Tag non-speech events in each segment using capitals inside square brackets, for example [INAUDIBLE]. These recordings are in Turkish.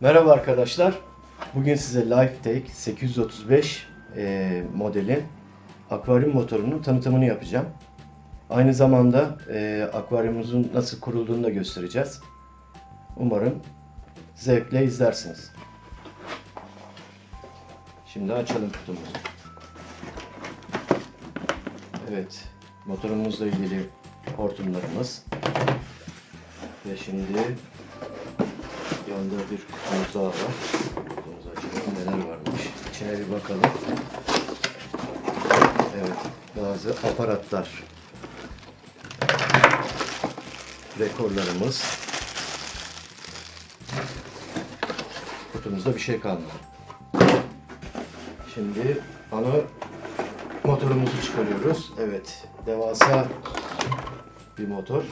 Merhaba arkadaşlar. Bugün size Lifetake 835 e, modelin akvaryum motorunun tanıtımını yapacağım. Aynı zamanda e, akvaryumumuzun nasıl kurulduğunu da göstereceğiz. Umarım zevkle izlersiniz. Şimdi açalım kutumuzu. Evet, motorumuzla ilgili hortumlarımız. Ve şimdi Yanında bir kutumuz daha var. Kutumuzu açalım. Neler varmış? İçine bir bakalım. Evet. Bazı aparatlar. Rekorlarımız. Kutumuzda bir şey kalmadı. Şimdi ana motorumuzu çıkarıyoruz. Evet. Devasa bir motor.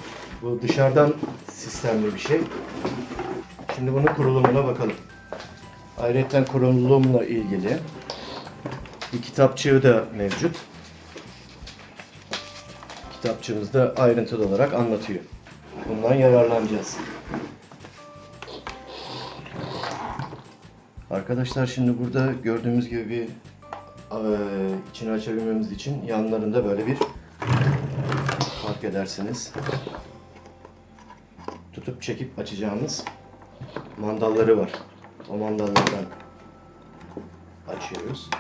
Bu dışarıdan sistemli bir şey. Şimdi bunun kurulumuna bakalım. Ayrıca kurulumla ilgili bir kitapçığı da mevcut. Kitapçığımızda ayrıntılı olarak anlatıyor. Bundan yararlanacağız. Arkadaşlar şimdi burada gördüğümüz gibi bir eee, içini açabilmemiz için yanlarında böyle bir fark edersiniz tutup çekip açacağımız mandalları var. O mandallardan açıyoruz.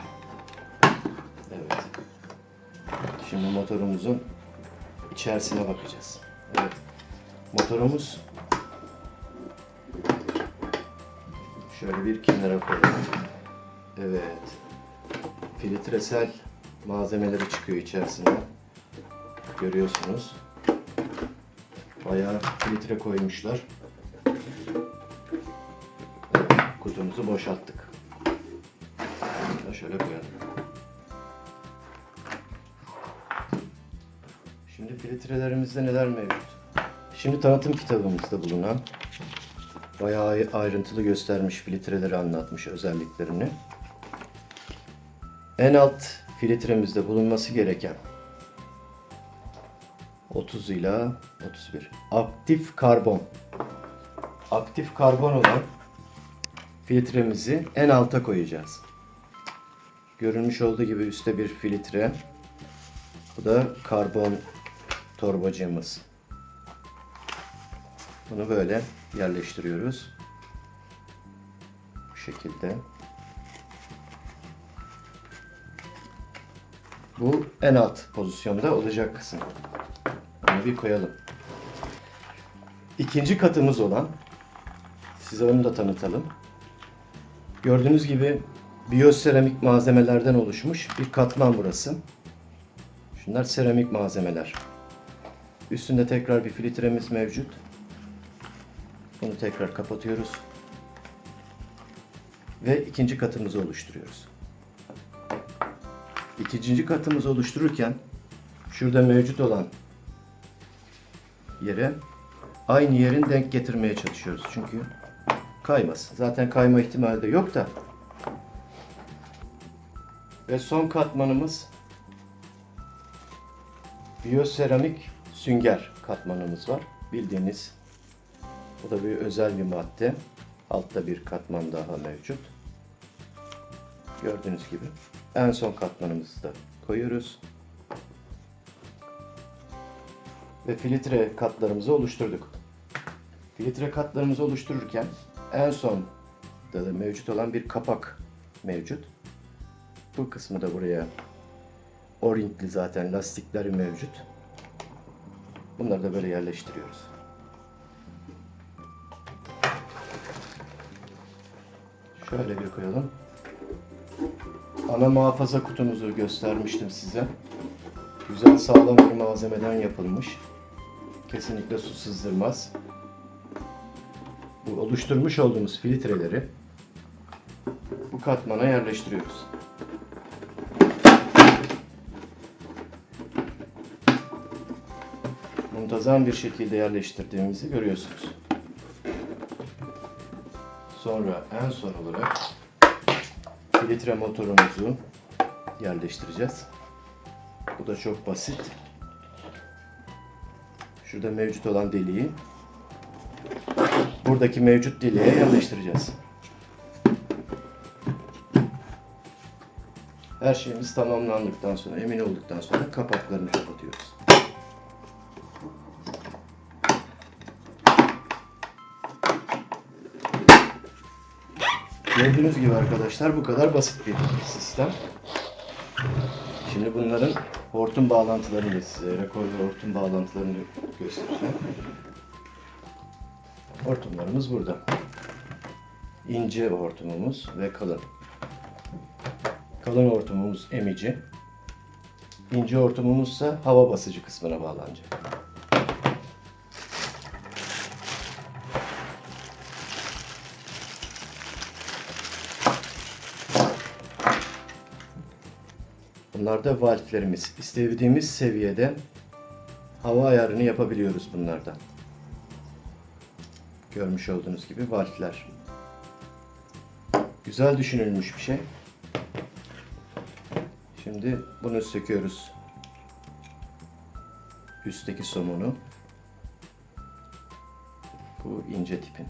Evet. Şimdi motorumuzun içerisine bakacağız. Evet. Motorumuz şöyle bir kenara koyalım. Evet. Filtresel malzemeleri çıkıyor içerisinden. Görüyorsunuz. Bayağı filtre koymuşlar. Kutumuzu boşalttık. Şöyle koyalım. Şimdi filtrelerimizde neler mevcut? Şimdi tanıtım kitabımızda bulunan bayağı ayrıntılı göstermiş filtreleri anlatmış özelliklerini. En alt filtremizde bulunması gereken 30 ila 31 aktif karbon. Aktif karbon olan filtremizi en alta koyacağız. Görünmüş olduğu gibi üstte bir filtre. Bu da karbon torbacığımız. Bunu böyle yerleştiriyoruz. Bu şekilde. Bu en alt pozisyonda olacak kısım. Onu bir koyalım. İkinci katımız olan size onu da tanıtalım. Gördüğünüz gibi biyoseramik malzemelerden oluşmuş bir katman burası. Şunlar seramik malzemeler. Üstünde tekrar bir filtremiz mevcut. Bunu tekrar kapatıyoruz. Ve ikinci katımızı oluşturuyoruz. İkinci katımızı oluştururken şurada mevcut olan yere aynı yerin denk getirmeye çalışıyoruz. Çünkü kaymaz. Zaten kayma ihtimali de yok da. Ve son katmanımız biyoseramik sünger katmanımız var. Bildiğiniz bu da bir özel bir madde. Altta bir katman daha mevcut. Gördüğünüz gibi. En son katmanımızı da koyuyoruz. Ve filtre katlarımızı oluşturduk. Filtre katlarımızı oluştururken en son da mevcut olan bir kapak mevcut. Bu kısmı da buraya o-ringli zaten lastikleri mevcut. Bunları da böyle yerleştiriyoruz. Şöyle bir koyalım. Ana muhafaza kutumuzu göstermiştim size. Güzel sağlam bir malzemeden yapılmış. Kesinlikle su sızdırmaz. Bu oluşturmuş olduğumuz filtreleri bu katmana yerleştiriyoruz. Muntazam bir şekilde yerleştirdiğimizi görüyorsunuz. Sonra en son olarak filtre motorumuzu yerleştireceğiz. Bu da çok basit. Şurada mevcut olan deliği buradaki mevcut dileğe yerleştireceğiz. Her şeyimiz tamamlandıktan sonra, emin olduktan sonra kapaklarını kapatıyoruz. Gördüğünüz gibi arkadaşlar bu kadar basit bir sistem. Şimdi bunların hortum bağlantılarını da size, rekor hortum bağlantılarını göstereceğim. Hortumlarımız burada. İnce hortumumuz ve kalın. Kalın hortumumuz emici. İnce hortumumuzsa hava basıcı kısmına bağlanacak. Bunlar da valflerimiz. İstediğimiz seviyede hava ayarını yapabiliyoruz bunlardan. Görmüş olduğunuz gibi valfler. Güzel düşünülmüş bir şey. Şimdi bunu söküyoruz. Üstteki somunu. Bu ince tipin.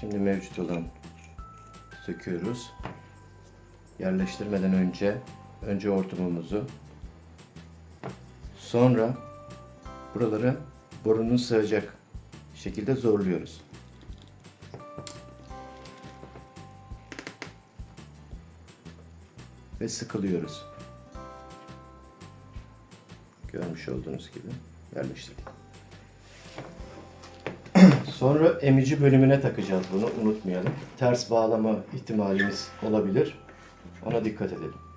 Şimdi mevcut olan söküyoruz. Yerleştirmeden önce önce hortumumuzu sonra buraları borunun sığacak şekilde zorluyoruz. Ve sıkılıyoruz. Görmüş olduğunuz gibi yerleştirdik. [CLEARS THROAT] Sonra emici bölümüne takacağız bunu unutmayalım. Ters bağlama ihtimalimiz olabilir. Ona dikkat edelim.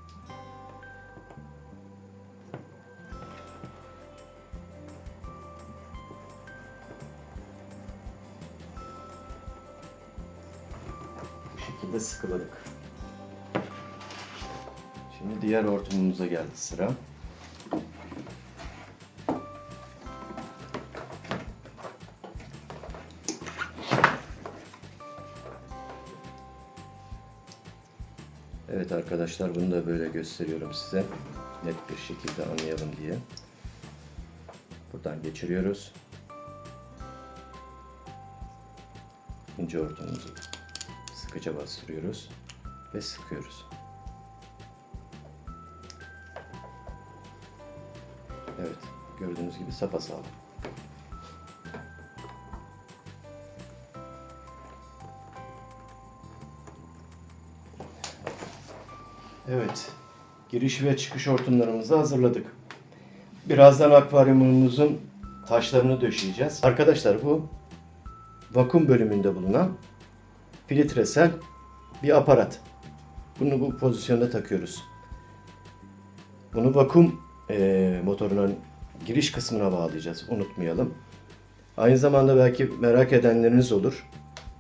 Şekilde sıkıladık. Şimdi diğer hortumumuza geldi sıra. Evet arkadaşlar bunu da böyle gösteriyorum size. Net bir şekilde anlayalım diye. Buradan geçiriyoruz. İnce hortumumuzu sıkıca bastırıyoruz ve sıkıyoruz. Evet, gördüğünüz gibi sapasağlam. Evet, giriş ve çıkış hortumlarımızı hazırladık. Birazdan akvaryumumuzun taşlarını döşeyeceğiz. Arkadaşlar bu vakum bölümünde bulunan filtresel bir aparat. Bunu bu pozisyonda takıyoruz. Bunu vakum eee, motorunun giriş kısmına bağlayacağız. Unutmayalım. Aynı zamanda belki merak edenleriniz olur.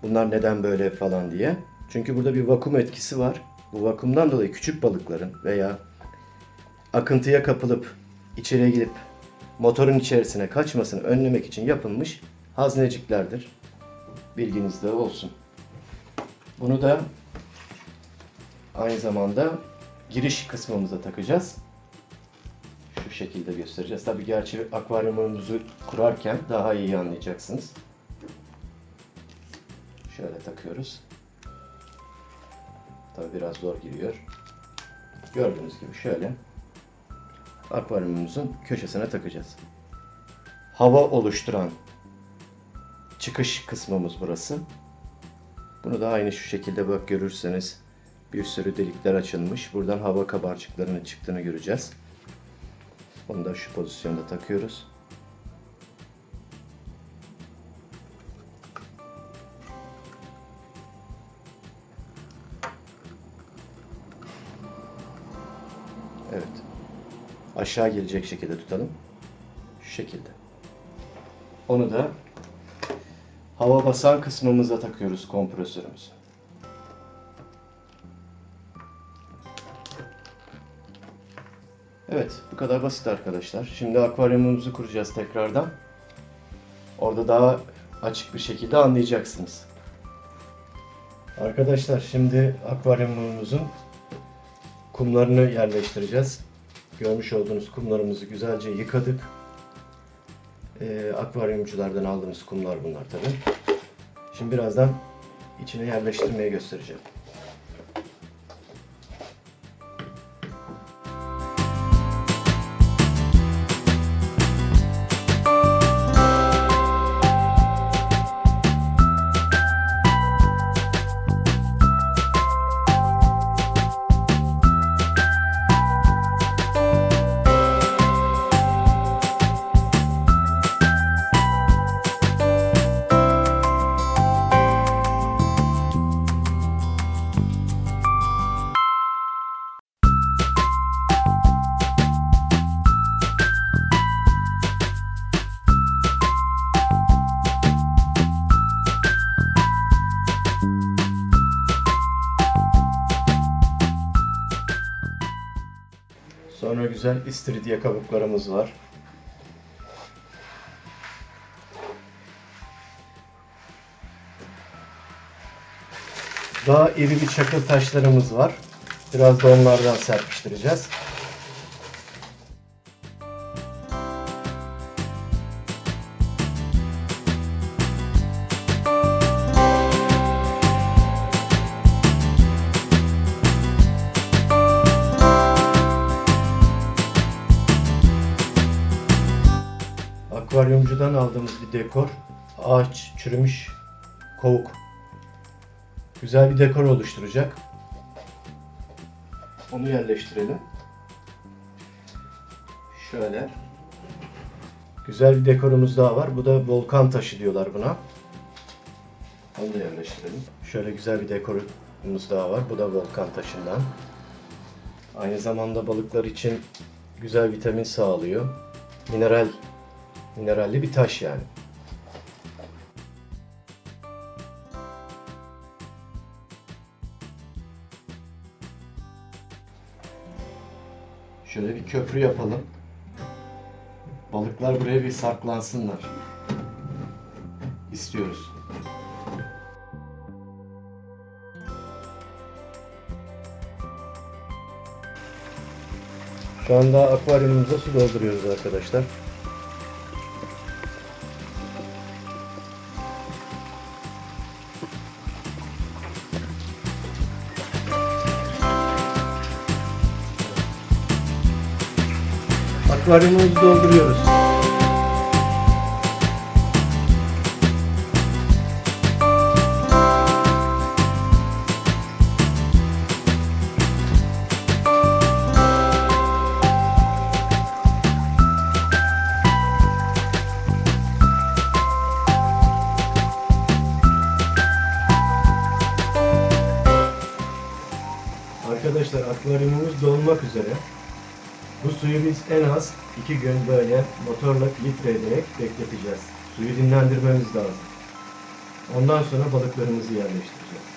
Bunlar neden böyle falan diye. Çünkü burada bir vakum etkisi var. Bu vakumdan dolayı küçük balıkların veya akıntıya kapılıp içeriye gidip motorun içerisine kaçmasını önlemek için yapılmış hazneciklerdir. Bilginizde olsun. Bunu da aynı zamanda giriş kısmımıza takacağız. Şu şekilde göstereceğiz. Tabii gerçi akvaryumumuzu kurarken daha iyi anlayacaksınız. Şöyle takıyoruz. Tabi biraz zor giriyor. Gördüğünüz gibi şöyle akvaryumumuzun köşesine takacağız. Hava oluşturan çıkış kısmımız burası. Bunu da aynı şu şekilde bak görürseniz bir sürü delikler açılmış. Buradan hava kabarcıklarının çıktığını göreceğiz. Onu da şu pozisyonda takıyoruz. Evet. Aşağı gelecek şekilde tutalım. Şu şekilde. Onu da hava basan kısmımıza takıyoruz kompresörümüzü. Evet, bu kadar basit arkadaşlar. Şimdi akvaryumumuzu kuracağız tekrardan. Orada daha açık bir şekilde anlayacaksınız. Arkadaşlar şimdi akvaryumumuzun kumlarını yerleştireceğiz. Görmüş olduğunuz kumlarımızı güzelce yıkadık. Ee, akvaryumculardan aldığımız kumlar bunlar tabi. Şimdi birazdan içine yerleştirmeyi göstereceğim. Güzel istiridye kabuklarımız var. Daha iri bir çakıl taşlarımız var. Biraz da onlardan serpiştireceğiz. Akvaryumcudan aldığımız bir dekor. Ağaç, çürümüş kovuk. Güzel bir dekor oluşturacak. Onu yerleştirelim. Şöyle. Güzel bir dekorumuz daha var. Bu da volkan taşı diyorlar buna. Onu da yerleştirelim. Şöyle güzel bir dekorumuz daha var. Bu da volkan taşından. Aynı zamanda balıklar için güzel vitamin sağlıyor. Mineral mineralli bir taş yani. Şöyle bir köprü yapalım. Balıklar buraya bir saklansınlar. İstiyoruz. Şu anda akvaryumumuza su dolduruyoruz arkadaşlar. Akvaryumumuzu dolduruyoruz. Bu suyu biz en az iki gün böyle motorla filtre ederek bekleteceğiz. Suyu dinlendirmemiz lazım. Ondan sonra balıklarımızı yerleştireceğiz.